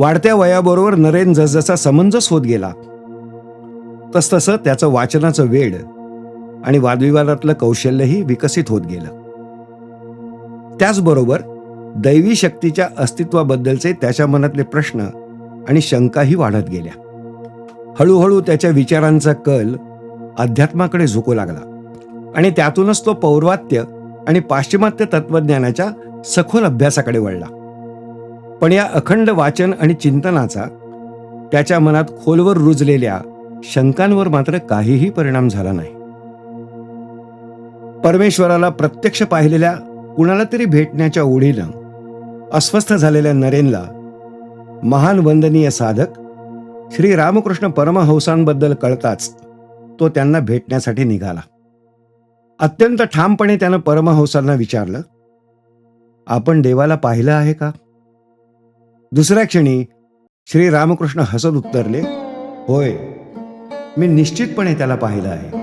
वाढत्या वयाबरोबर नरेन जसजसा समंजस होत गेला तसतसं त्याचं वाचनाचं वेड आणि वादविवादातलं कौशल्यही विकसित होत गेलं. त्याचबरोबर दैवी शक्तीच्या अस्तित्वाबद्दलचे त्याच्या मनातले प्रश्न आणि शंकाही वाढत गेल्या. हळूहळू त्याच्या विचारांचा कल अध्यात्माकडे झुकू लागला आणि त्यातूनच तो पौर्वात्य आणि पाश्चिमात्य तत्वज्ञानाच्या सखोल अभ्यासाकडे वळला. पण या अखंड वाचन आणि चिंतनाचा त्याच्या मनात खोलवर रुजलेल्या शंकांवर मात्र काहीही परिणाम झाला नाही. परमेश्वराला प्रत्यक्ष पाहिलेल्या कुणाला तरी भेटण्याच्या ओढीनं अस्वस्थ झालेल्या नरेनला महान वंदनीय साधक श्री रामकृष्ण परमहंसांबद्दल कळताच तो त्यांना भेटण्यासाठी निघाला. अत्यंत ठामपणे त्यानं परमहंसांना विचारलं आपण देवाला पाहिलं आहे का? दुसऱ्या क्षणी श्री रामकृष्ण हसत उत्तरले होय मी निश्चितपणे त्याला पाहिलं आहे.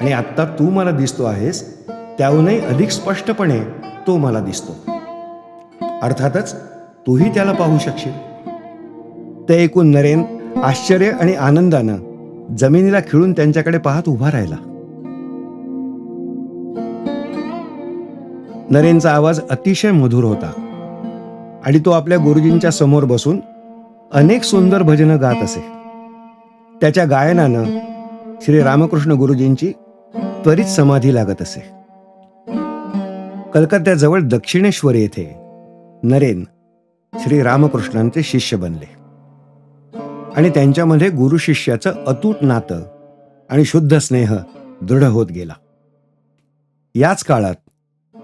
आणि आत्ता तू मला दिसतो आहेस त्याहूनही अधिक स्पष्टपणे तो मला दिसतो. अर्थातच तूही त्याला पाहू शकशील. ते ऐकून नरेन आश्चर्य आणि आनंदानं जमिनीला खिळून त्यांच्याकडे पाहत उभा राहिला. नरेनचा आवाज अतिशय मधुर होता. आणि तो आपल्या गुरुजींच्या समोर बसून अनेक सुंदर भजनं गात असे. त्याच्या गायनानं श्री रामकृष्ण गुरुजींची त्वरित समाधी लागत असे. कलकत्त्याजवळ दक्षिणेश्वर येथे नरेन श्री रामकृष्णांचे शिष्य बनले. आणि त्यांच्यामध्ये गुरु शिष्याचं अतूट नातं आणि शुद्ध स्नेह दृढ होत गेला. याच काळात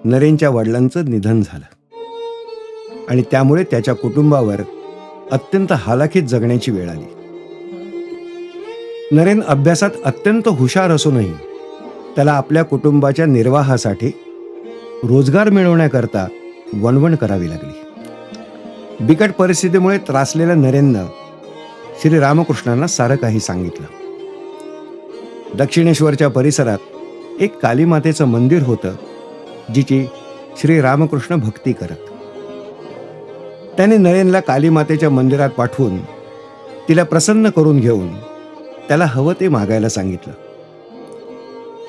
नरेनच्या वडिलांचं निधन झालं. आणि त्यामुळे त्याच्या कुटुंबावर अत्यंत हालाखीत जगण्याची वेळ आली. नरेन अभ्यासात अत्यंत हुशार असूनही त्याला आपल्या कुटुंबाच्या निर्वाहासाठी रोजगार मिळवण्याकरता वणवण करावी लागली. बिकट परिस्थितीमुळे त्रासलेल्या नरेननं श्री रामकृष्णांना सारं काही सांगितलं. दक्षिणेश्वरच्या परिसरात एक कालीमातेचं मंदिर होतं जिची श्री रामकृष्ण भक्ती करत. त्याने नरेनला कालीमातेच्या मंदिरात पाठवून तिला प्रसन्न करून घेऊन त्याला हवं ते मागायला सांगितलं.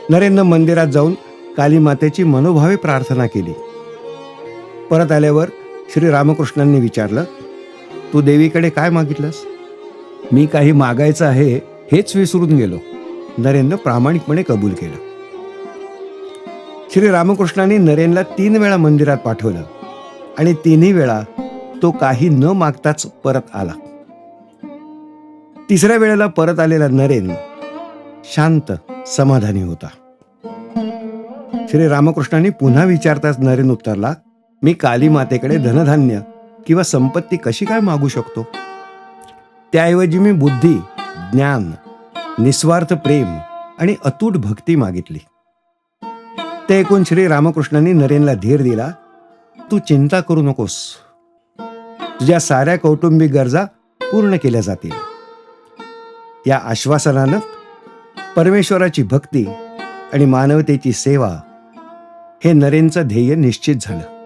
नरेननं मंदिरात जाऊन कालीमातेची मनोभावे प्रार्थना केली. परत आल्यावर श्री रामकृष्णांनी विचारलं तू देवीकडे काय मागितलंस? मी काही मागायचं आहे हेच विसरून गेलो नरेननं प्रामाणिकपणे कबूल केलं. श्री रामकृष्णांनी नरेनला तीन वेळा मंदिरात पाठवलं आणि तिन्ही वेळा तो काही न मागताच परत आला. तिसऱ्या वेळेला परत आलेला नरेन शांत समाधानी होता. श्री रामकृष्णांनी पुन्हा विचारताच नरेन उत्तरला मी काली मातेकडे धनधान्य किंवा संपत्ती कशी काय मागू शकतो? त्याऐवजी मी बुद्धी ज्ञान निस्वार्थ प्रेम आणि अतूट भक्ती मागितली. ते ऐकून श्री रामकृष्णांनी नरेनला धीर दिला तू चिंता करू नकोस. तुझ्या साऱ्या कौटुंबिक गरजा पूर्ण केल्या जातील. या आश्वासनानं परमेश्वराची भक्ती आणि मानवतेची सेवा हे नरेनचं ध्येय निश्चित झालं.